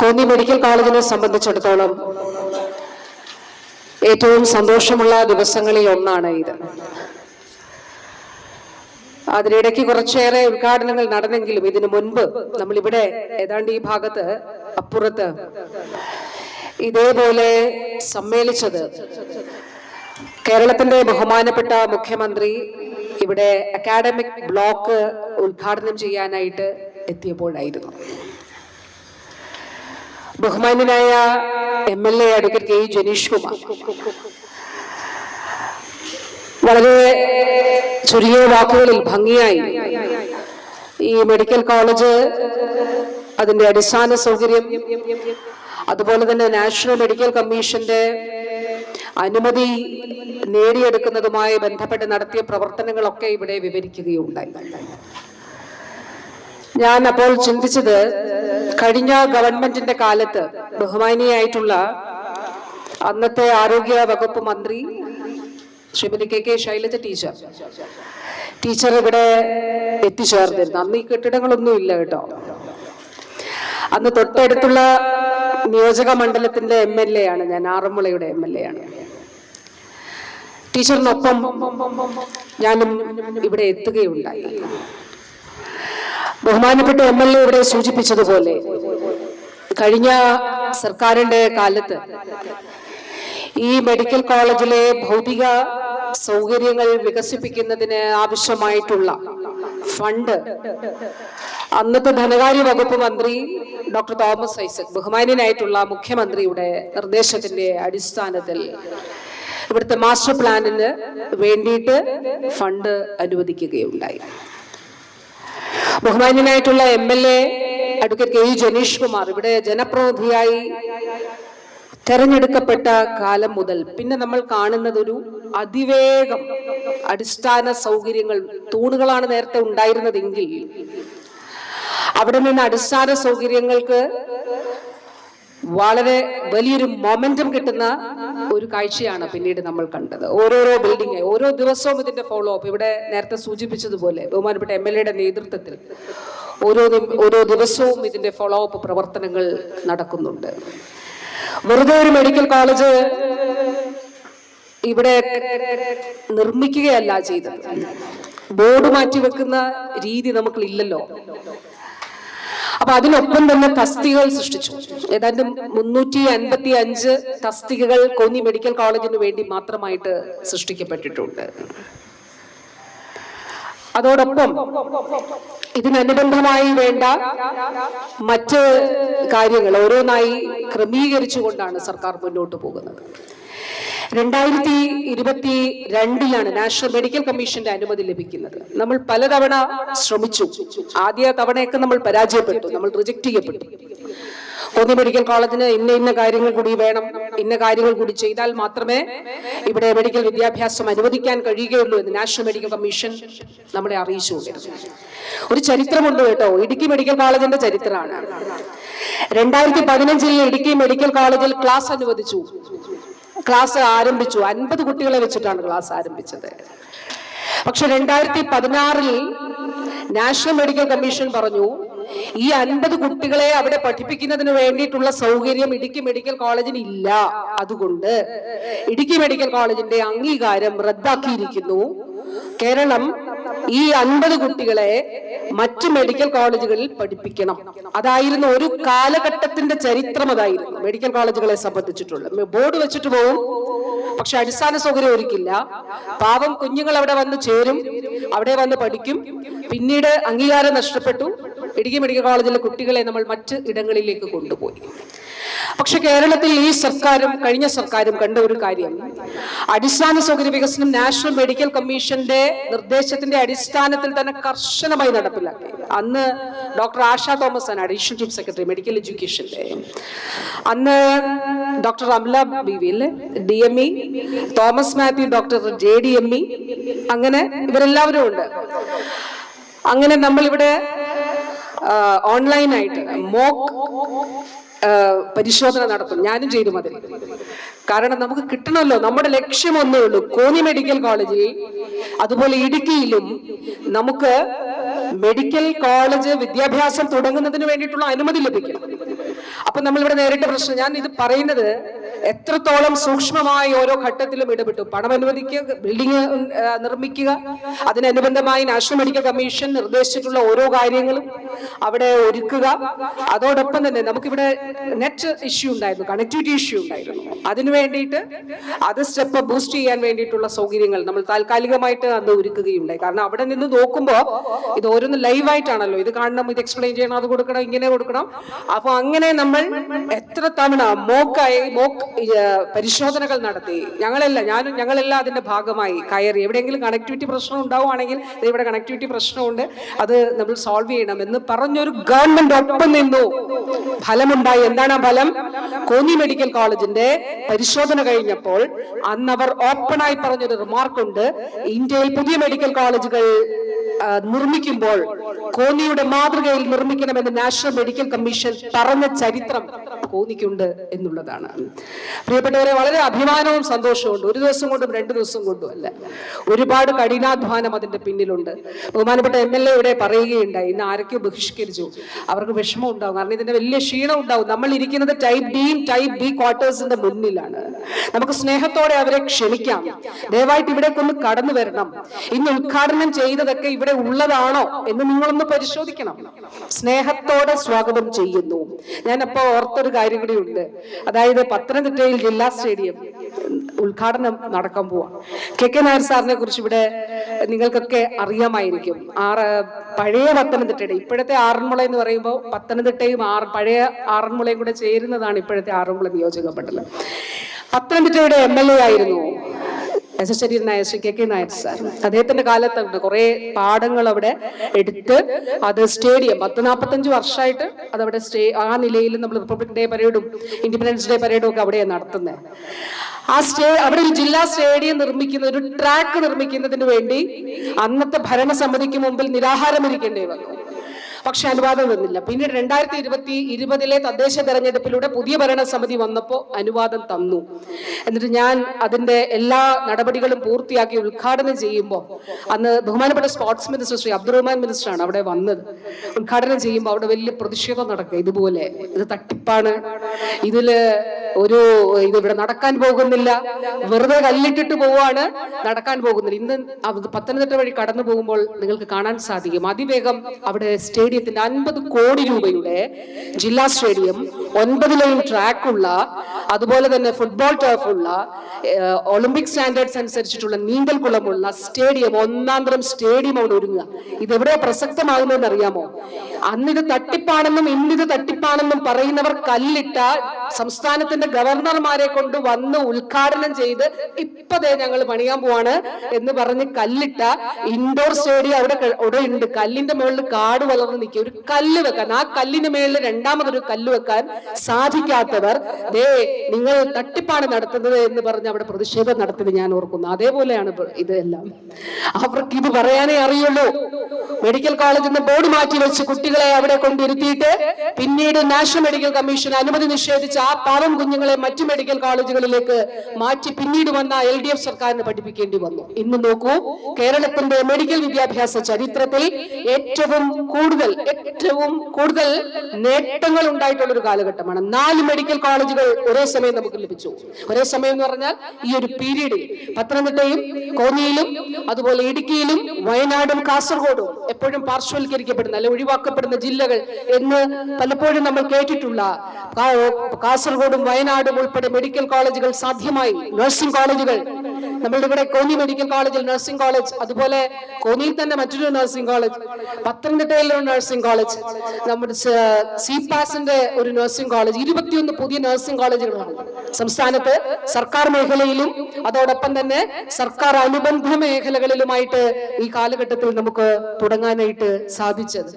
Konni medical കോളേജിനെ സംബന്ധിച്ചിടത്തോളം ഏറ്റവും സന്തോഷമുള്ള ദിവസങ്ങളിൽ ഒന്നാണ് ഇത്. അതിനിടയ്ക്ക് കുറച്ചേറെ ഉദ്ഘാടനങ്ങൾ നടന്നെങ്കിലും ഇതിനു മുൻപ് നമ്മളിവിടെ ഏതാണ്ട് ഈ ഭാഗത്ത് അപ്പുറത്ത് ഇതേപോലെ സമ്മേളിച്ചത് കേരളത്തിന്റെ ബഹുമാനപ്പെട്ട മുഖ്യമന്ത്രി ഇവിടെ അക്കാഡമിക് ബ്ലോക്ക് ഉദ്ഘാടനം ചെയ്യാനായിട്ട് എത്തിയപ്പോഴായിരുന്നു. ബഹുമാന്യനായ M L A advocate K Janish Kumar. വളരെ ചുരുങ്ങിയ വാക്കുകളിൽ ഭംഗിയായി ഈ മെഡിക്കൽ കോളേജ് അതിന്റെ അടിസ്ഥാന സൗകര്യം അതുപോലെ തന്നെ നാഷണൽ മെഡിക്കൽ കമ്മീഷന്റെ അനുമതി നേടിയെടുക്കുന്നതുമായി ബന്ധപ്പെട്ട് നടത്തിയ പ്രവർത്തനങ്ങളൊക്കെ ഇവിടെ വിവരിക്കുകയുണ്ടായി. ഞാൻ അപ്പോൾ ചിന്തിച്ചത് കഴിഞ്ഞ ഗവൺമെന്റിന്റെ കാലത്ത് ബഹുമാനിയായിട്ടുള്ള അന്നത്തെ ആരോഗ്യ വകുപ്പ് മന്ത്രി Shrimati K K Shailaja teacher. Teacher ഇവിടെ എത്തിച്ചേർന്നിരുന്നു. അന്ന് ഈ കെട്ടിടങ്ങളൊന്നും ഇല്ല കേട്ടോ. അന്ന് തൊട്ടടുത്തുള്ള നിയോജക മണ്ഡലത്തിന്റെ എം എൽ എ ആണ്. ഞാൻ ആറന്മുളയുടെ എം എൽ എ ആണ്. ടീച്ചറിനൊപ്പം ഞാനും ഇവിടെ എത്തുകയുണ്ടായി. ബഹുമാനപ്പെട്ട എം എൽ എ ഇവിടെ സൂചിപ്പിച്ചതുപോലെ കഴിഞ്ഞ സർക്കാരിന്റെ കാലത്ത് ഈ മെഡിക്കൽ കോളേജിലെ ഭൗതിക സൗകര്യങ്ങൾ വികസിപ്പിക്കുന്നതിന് ആവശ്യമായിട്ടുള്ള ഫണ്ട് അന്നത്തെ ധനകാര്യ വകുപ്പ് മന്ത്രി ഡോക്ടർ തോമസ് ഐസക് ബഹുമാന്യനായിട്ടുള്ള മുഖ്യമന്ത്രിയുടെ നിർദ്ദേശത്തിന്റെ അടിസ്ഥാനത്തിൽ ഇവിടുത്തെ മാസ്റ്റർ പ്ലാനിന് വേണ്ടിയിട്ട് ഫണ്ട് അനുവദിക്കുകയുണ്ടായി. ബഹുമാന്യനായിട്ടുള്ള M L A advocate K Janish Kumar ഇവിടെ ജനപ്രതിനിധിയായി തെരഞ്ഞെടുക്കപ്പെട്ട കാലം മുതൽ പിന്നെ നമ്മൾ കാണുന്നത് ഒരു അതിവേഗം അടിസ്ഥാന സൗകര്യങ്ങൾ തൂണുകളാണ് നേരത്തെ ഉണ്ടായിരുന്നതെങ്കിൽ അവിടെ നിന്ന് അടിസ്ഥാന സൗകര്യങ്ങൾക്ക് വളരെ വലിയൊരു മൊമെന്റം കിട്ടുന്ന ഒരു കാഴ്ചയാണ് പിന്നീട് നമ്മൾ കണ്ടത്. ഓരോരോ ബിൽഡിംഗ് ഓരോ ദിവസവും ഇതിന്റെ ഫോളോ അപ്പ് ഇവിടെ നേരത്തെ സൂചിപ്പിച്ചതുപോലെ ബഹുമാനപ്പെട്ട എം എൽ എയുടെ നേതൃത്വത്തിൽ ഓരോ ഓരോ ദിവസവും ഇതിന്റെ ഫോളോ അപ്പ് പ്രവർത്തനങ്ങൾ നടക്കുന്നുണ്ട്. വെറുതെ ഒരു മെഡിക്കൽ കോളേജ് ഇവിടെ നിർമ്മിക്കുകയല്ല ചെയ്തത്. ബോർഡ് മാറ്റി വെക്കുന്ന രീതി നമുക്കില്ലല്ലോ. അപ്പൊ അതിനൊപ്പം തന്നെ തസ്തികകൾ സൃഷ്ടിച്ചു. ഏതാണ്ട് മുന്നൂറ്റി അൻപത്തി അഞ്ച് തസ്തികകൾ കോന്നി മെഡിക്കൽ കോളേജിന് വേണ്ടി മാത്രമായിട്ട് സൃഷ്ടിക്കപ്പെട്ടിട്ടുണ്ട്. അതോടൊപ്പം ഇതിനനുബന്ധമായി വേണ്ട മറ്റ് കാര്യങ്ങൾ ഓരോന്നായി ക്രമീകരിച്ചുകൊണ്ടാണ് സർക്കാർ മുന്നോട്ട് പോകുന്നത്. രണ്ടായിരത്തി ഇരുപത്തി രണ്ടിലാണ് നാഷണൽ മെഡിക്കൽ കമ്മീഷന്റെ അനുമതി ലഭിക്കുന്നത്. നമ്മൾ പലതവണ ശ്രമിച്ചു. ആദ്യ തവണയൊക്കെ നമ്മൾ പരാജയപ്പെട്ടു. നമ്മൾ റിജക്ട് ചെയ്യപ്പെട്ടു. കോന്നി മെഡിക്കൽ കോളേജിന് ഇന്ന ഇന്ന കാര്യങ്ങൾ കൂടി വേണം. ഇന്ന കാര്യങ്ങൾ കൂടി ചെയ്താൽ മാത്രമേ ഇവിടെ മെഡിക്കൽ വിദ്യാഭ്യാസം അനുവദിക്കാൻ കഴിയുകയുള്ളൂ എന്ന് നാഷണൽ മെഡിക്കൽ കമ്മീഷൻ നമ്മളെ അറിയിച്ചുകൊണ്ടിരുന്നു. ഒരു ചരിത്രമുണ്ട് കേട്ടോ. ഇടുക്കി മെഡിക്കൽ കോളേജിന്റെ ചരിത്രമാണ്. രണ്ടായിരത്തി പതിനഞ്ചിൽ ഇടുക്കി മെഡിക്കൽ കോളേജിൽ ക്ലാസ് അനുവദിച്ചു. ക്ലാസ് ആരംഭിച്ചു. അൻപത് കുട്ടികളെ വെച്ചിട്ടാണ് ക്ലാസ് ആരംഭിച്ചത്. പക്ഷെ രണ്ടായിരത്തി പതിനാറിൽ നാഷണൽ മെഡിക്കൽ കമ്മീഷൻ പറഞ്ഞു ഈ അൻപത് കുട്ടികളെ അവിടെ പഠിപ്പിക്കുന്നതിന് വേണ്ടിയിട്ടുള്ള സൗകര്യം ഇടുക്കി മെഡിക്കൽ കോളേജിന് ഇല്ല. അതുകൊണ്ട് ഇടുക്കി മെഡിക്കൽ കോളേജിന്റെ അംഗീകാരം റദ്ദാക്കിയിരിക്കുന്നു. കേരളം ഈ അൻപത് കുട്ടികളെ മറ്റ് മെഡിക്കൽ കോളേജുകളിൽ പഠിപ്പിക്കണം. അതായിരുന്നു ഒരു കാലഘട്ടത്തിന്റെ ചരിത്രം അതായിരുന്നു മെഡിക്കൽ കോളേജുകളെ സംബന്ധിച്ചിട്ടുള്ള ബോർഡ് വെച്ചിട്ട് പോവും. പക്ഷെ അടിസ്ഥാന സൗകര്യം ഒരുക്കില്ല. പാവം കുഞ്ഞുങ്ങൾ അവിടെ വന്ന് ചേരും അവിടെ വന്ന് പഠിക്കും. പിന്നീട് അംഗീകാരം നഷ്ടപ്പെട്ടു. ഇടുക്കി മെഡിക്കൽ കോളേജിലെ കുട്ടികളെ നമ്മൾ മറ്റ് ഇടങ്ങളിലേക്ക് കൊണ്ടുപോയി. പക്ഷെ കേരളത്തിൽ ഈ സർക്കാരും കഴിഞ്ഞ സർക്കാരും കണ്ട ഒരു കാര്യം. അടിസ്ഥാന സൗകര്യ വികസനം നാഷണൽ മെഡിക്കൽ കമ്മീഷന്റെ നിർദ്ദേശത്തിന്റെ അടിസ്ഥാനത്തിൽ തന്നെ കർശനമായി നടപ്പിലാക്കി. അന്ന് ഡോക്ടർ ആശ തോമസ് ആണ് അഡീഷണൽ ചീഫ് സെക്രട്ടറി മെഡിക്കൽ എഡ്യൂക്കേഷന്റെ. അന്ന് doctor Amala B V D M E Thomas Mathew doctor J D M E അങ്ങനെ ഇവരെല്ലാവരും ഉണ്ട്. അങ്ങനെ നമ്മളിവിടെ ഓൺലൈനായിട്ട് മോക്ക് പരിശോധന നടത്തും. ഞാനും ചെയ്തു മതി. കാരണം നമുക്ക് കിട്ടണമല്ലോ. നമ്മുടെ ലക്ഷ്യം ഒന്നേ ഉള്ളൂ. കോന്നി മെഡിക്കൽ കോളേജിൽ അതുപോലെ ഇടുക്കിയിലും നമുക്ക് മെഡിക്കൽ കോളേജ് വിദ്യാഭ്യാസം തുടങ്ങുന്നതിന് വേണ്ടിയിട്ടുള്ള അനുമതി ലഭിക്കും അപ്പൊ നമ്മളിവിടെ നേരിട്ട പ്രശ്നം ഞാൻ ഇത് പറയുന്നത് എത്രത്തോളം സൂക്ഷ്മമായി ഓരോ ഘട്ടത്തിലും ഇടപെട്ടു? പണം അനുവദിക്കുക ബിൽഡിംഗ് നിർമ്മിക്കുക അതിനനുബന്ധമായി നാഷണൽ മെഡിക്കൽ കമ്മീഷൻ നിർദ്ദേശിച്ചിട്ടുള്ള ഓരോ കാര്യങ്ങളും അവിടെ ഒരുക്കുക. അതോടൊപ്പം തന്നെ നമുക്കിവിടെ നെറ്റ് ഇഷ്യൂ ഉണ്ടായിരുന്നു കണക്ടിവിറ്റി ഇഷ്യൂ ഉണ്ടായിരുന്നു. അതിനു വേണ്ടിയിട്ട് അത് സ്റ്റെപ്പ് ബൂസ്റ്റ് ചെയ്യാൻ വേണ്ടിയിട്ടുള്ള സൗകര്യങ്ങൾ നമ്മൾ താൽക്കാലികമായിട്ട് അന്ന് ഒരുക്കുകയുണ്ടായി. കാരണം അവിടെ നിന്ന് നോക്കുമ്പോൾ ഇത് ഓരോന്ന് ലൈവായിട്ടാണല്ലോ ഇത് കാണണം ഇത് എക്സ്പ്ലെയിൻ ചെയ്യണം അത് കൊടുക്കണം ഇങ്ങനെ കൊടുക്കണം. അപ്പൊ അങ്ങനെ നമ്മൾ എത്ര തവണ മോക്കായി മോക്ക് പരിശോധനകൾ നടത്തി. ഞങ്ങളല്ല ഞാനും ഞങ്ങളെല്ലാം അതിന്റെ ഭാഗമായി കയറി. എവിടെയെങ്കിലും കണക്ടിവിറ്റി പ്രശ്നം ഉണ്ടാവുകയാണെങ്കിൽ ഇവിടെ കണക്ടിവിറ്റി പ്രശ്നമുണ്ട്. അത് നമ്മൾ സോൾവ് ചെയ്യണം എന്ന് പറഞ്ഞൊരു ഗവൺമെന്റ് ഒപ്പം നിന്നു. ഫലമുണ്ടായി. എന്താണ് ആ ഫലം? കോന്നി മെഡിക്കൽ കോളേജിന്റെ പരിശോധന കഴിഞ്ഞപ്പോൾ അന്ന് അവർ ഓപ്പണായി പറഞ്ഞൊരു റിമാർക്കുണ്ട് ഇന്ത്യയിൽ പുതിയ മെഡിക്കൽ കോളേജുകൾ നിർമ്മിക്കുമ്പോൾ കോന്നിയുടെ മാതൃകയിൽ നിർമ്മിക്കണമെന്ന് നാഷണൽ മെഡിക്കൽ കമ്മീഷൻ പറഞ്ഞ ചരിത്രം കോന്നിക്കുണ്ട് എന്നുള്ളതാണ്. പ്രിയപ്പെട്ടവരെ വളരെ അഭിമാനവും സന്തോഷവും ഉണ്ട് ഒരു ദിവസം കൊണ്ടും രണ്ട് ദിവസം കൊണ്ടും അല്ല. ഒരുപാട് കഠിനാധ്വാനം അതിന്റെ പിന്നിലുണ്ട്. ബഹുമാനപ്പെട്ട എം എൽ എ ഇവിടെ പറയുകയുണ്ടായി ഇന്ന് ആരൊക്കെയോ ബഹിഷ്കരിച്ചു. അവർക്ക് വിഷമം ഉണ്ടാവും. കാരണം ഇതിന്റെ വലിയ ക്ഷീണം ഉണ്ടാവും. നമ്മൾ ഇരിക്കുന്നത് ടൈപ്പ് ഡിയും ടൈപ്പ് ബി ക്വാർട്ടേഴ്സിന്റെ മുന്നിലാണ്. നമുക്ക് സ്നേഹത്തോടെ അവരെ ക്ഷമിക്കാം. ദയവായിട്ട് ഇവിടെ കൊന്ന് കടന്നു വരണം. ഇന്ന് ഉദ്ഘാടനം ചെയ്തതൊക്കെ ഇവിടെ ഉള്ളതാണോ എന്ന് നിങ്ങളൊന്ന് പരിശോധിക്കണം. സ്നേഹത്തോടെ സ്വാഗതം ചെയ്യുന്നു. ഞാൻ അപ്പോ ഓർത്തൊരു കാര്യം കൂടി ഉണ്ട്. അതായത് പത്തനംതിട്ടയിൽ ജില്ലാ സ്റ്റേഡിയം ഉദ്ഘാടനം നടക്കാൻ പോവാ. കെ കെ നായർ സാറിനെ കുറിച്ച് ഇവിടെ നിങ്ങൾക്കൊക്കെ അറിയാമായിരിക്കും. ആറ് പഴയ പത്തനംതിട്ടയുടെ ഇപ്പോഴത്തെ ആറന്മുള എന്ന് പറയുമ്പോൾ പത്തനംതിട്ടയും ആറ് പഴയ ആറന്മുളയും കൂടെ ചേരുന്നതാണ് ഇപ്പോഴത്തെ ആറന്മുള നിയോജക മണ്ഡലം പത്തനംതിട്ടയുടെ എം എൽ എ ആയിരുന്നു. S S ശരീരൻ Nair Shri K K Nair sir. അദ്ദേഹത്തിന്റെ കാലത്തുണ്ട് കുറെ പാഠങ്ങൾ അവിടെ എടുത്ത് അത് സ്റ്റേഡിയം പത്ത് നാൽപ്പത്തഞ്ച് വർഷമായിട്ട് അതവിടെ സ്റ്റേ ആ നിലയിൽ നമ്മൾ റിപ്പബ്ലിക് ഡേ പരേഡും ഇൻഡിപെൻഡൻസ് ഡേ പരേഡും ഒക്കെ അവിടെ നടത്തുന്നത് ആ സ്റ്റേ അവിടെ ഒരു ജില്ലാ സ്റ്റേഡിയം നിർമ്മിക്കുന്ന ഒരു ട്രാക്ക് നിർമ്മിക്കുന്നതിന് വേണ്ടി അന്നത്തെ ഭരണസമിതിക്ക് മുമ്പിൽ നിരാഹാരമിരിക്കേണ്ടി വന്നു. പക്ഷെ അനുവാദം തന്നില്ല. പിന്നീട് രണ്ടായിരത്തി ഇരുപത്തി ഇരുപതിലെ തദ്ദേശ തെരഞ്ഞെടുപ്പിലൂടെ പുതിയ ഭരണസമിതി വന്നപ്പോൾ അനുവാദം തന്നു. എന്നിട്ട് ഞാൻ അതിന്റെ എല്ലാ നടപടികളും പൂർത്തിയാക്കി ഉദ്ഘാടനം ചെയ്യുമ്പോൾ അന്ന് ബഹുമാനപ്പെട്ട സ്പോർട്സ് മിനിസ്റ്റർ ശ്രീ അബ്ദുറഹ്മാൻ മിനിസ്റ്ററാണ് അവിടെ വന്നത്. ഉദ്ഘാടനം ചെയ്യുമ്പോൾ അവിടെ വലിയ പ്രതിഷേധം നടക്കുക ഇതുപോലെ. ഇത് തട്ടിപ്പാണ്. ഇതിൽ ഒരു ഇത് ഇവിടെ നടക്കാൻ പോകുന്നില്ല. വെറുതെ കല്ലിട്ടിട്ട് പോവാണ്. നടക്കാൻ പോകുന്നില്ല. ഇന്ന് പത്തനംതിട്ട വഴി കടന്നു പോകുമ്പോൾ നിങ്ങൾക്ക് കാണാൻ സാധിക്കും. അതിവേഗം അവിടെ സ്റ്റേഡിയത്തിന്റെ അൻപത് കോടി രൂപയുടെ ജില്ലാ സ്റ്റേഡിയം ഒൻപത് ലൈൻ ട്രാക്കുള്ള അതുപോലെ തന്നെ ഫുട്ബോൾ ടർഫുള്ള ഏഹ്, ഒളിമ്പിക് സ്റ്റാൻഡേർഡ്സ് അനുസരിച്ചിട്ടുള്ള നീന്തൽ കുളമുള്ള സ്റ്റേഡിയം ഒന്നാം തരം സ്റ്റേഡിയം അവിടെ ഒരുങ്ങുക. ഇതെവിടെയാ പ്രസക്തമാകുന്നതെന്ന് അറിയാമോ? അന്നിത് തട്ടിപ്പാണെന്നും ഇന്നിത് തട്ടിപ്പാണെന്നും പറയുന്നവർ കല്ലിട്ട സംസ്ഥാനത്തിന്റെ ഗവർണർമാരെ കൊണ്ട് വന്ന് ഉദ്ഘാടനം ചെയ്ത് ഇപ്പതേ ഞങ്ങൾ പണിയാൻ പോവാണ് എന്ന് പറഞ്ഞ് കല്ലിട്ട ഇൻഡോർ സ്റ്റേഡിയം അവിടെ അവിടെ ഉണ്ട്. കല്ലിന്റെ മുകളിൽ കാട് വളർന്ന് നിൽക്കുക. ഒരു കല്ല് വെക്കാൻ. ആ കല്ലിന് മേളിൽ രണ്ടാമതൊരു കല്ല് വെക്കാൻ സാധിക്കാത്തവർ ദേ നിങ്ങൾ തട്ടിപ്പാണ് നടത്തുന്നത് എന്ന് പറഞ്ഞ് അവിടെ പ്രതിഷേധം നടത്തുന്നത് ഞാൻ ഓർക്കുന്നു. അതേപോലെയാണ് ഇതെല്ലാം അവർക്ക് ഇത് പറയാനേ അറിയുള്ളൂ. മെഡിക്കൽ കോളേജിൽ നിന്ന് ബോർഡ് മാറ്റി വെച്ച് കുട്ടികളെ അവിടെ കൊണ്ടിരുത്തിയിട്ട് പിന്നീട് നാഷണൽ മെഡിക്കൽ കമ്മീഷൻ അനുമതി നിഷേധിച്ച ആ പാവം കുഞ്ഞുങ്ങളെ മറ്റു മെഡിക്കൽ കോളേജുകളിലേക്ക് മാറ്റി പിന്നീട് വന്ന എൽ ഡി എഫ് സർക്കാരിന് പഠിപ്പിക്കേണ്ടി വന്നു. ഇന്ന് നോക്കൂ കേരളത്തിന്റെ മെഡിക്കൽ വിദ്യാഭ്യാസ ചരിത്രത്തിൽ ഏറ്റവും കൂടുതൽ ഏറ്റവും കൂടുതൽ നേട്ടങ്ങൾ ഉണ്ടായിട്ടുള്ള ഒരു കാലഘട്ടമാണ്. നാല് മെഡിക്കൽ കോളേജുകൾ ഒരേ സമയം നമുക്ക് ലഭിച്ചു. ഒരേ സമയം എന്ന് പറഞ്ഞാൽ ഈ ഒരു പീരീഡിൽ പത്തനംതിട്ടയും കോന്നിയിലും അതുപോലെ ഇടുക്കിയിലും വയനാടും കാസർഗോഡും എപ്പോഴും പാർശ്വവൽക്കരിക്കപ്പെടുന്ന. അല്ലെ ഒഴിവാക്കപ്പെടുന്ന ജില്ലകൾ എന്ന് പലപ്പോഴും നമ്മൾ കേട്ടിട്ടുള്ള കാസർഗോഡും വയനാടും ഉൾപ്പെടെ മെഡിക്കൽ കോളേജുകൾ സാധ്യമായി. നഴ്സിംഗ് കോളേജുകൾ നമ്മളുടെ ഇവിടെ കോന്നി മെഡിക്കൽ കോളേജിൽ നഴ്സിംഗ് കോളേജ് അതുപോലെ കോന്നിയിൽ തന്നെ മറ്റൊരു നഴ്സിംഗ് കോളേജ് പത്തനംതിട്ടയിലെ ഒരു നഴ്സിംഗ് കോളേജ് നമ്മുടെ സി സിപാസിന്റെ ഒരു നഴ്സിംഗ് കോളേജ് ഇരുപത്തിയൊന്ന് പുതിയ നഴ്സിംഗ് കോളേജുകളാണ് സംസ്ഥാനത്ത് സർക്കാർ മേഖലയിലും അതോടൊപ്പം തന്നെ സർക്കാർ അനുബന്ധ മേഖലകളിലുമായിട്ട് ഈ കാലഘട്ടത്തിൽ നമുക്ക് തുടങ്ങാനായിട്ട് സാധിച്ചത്.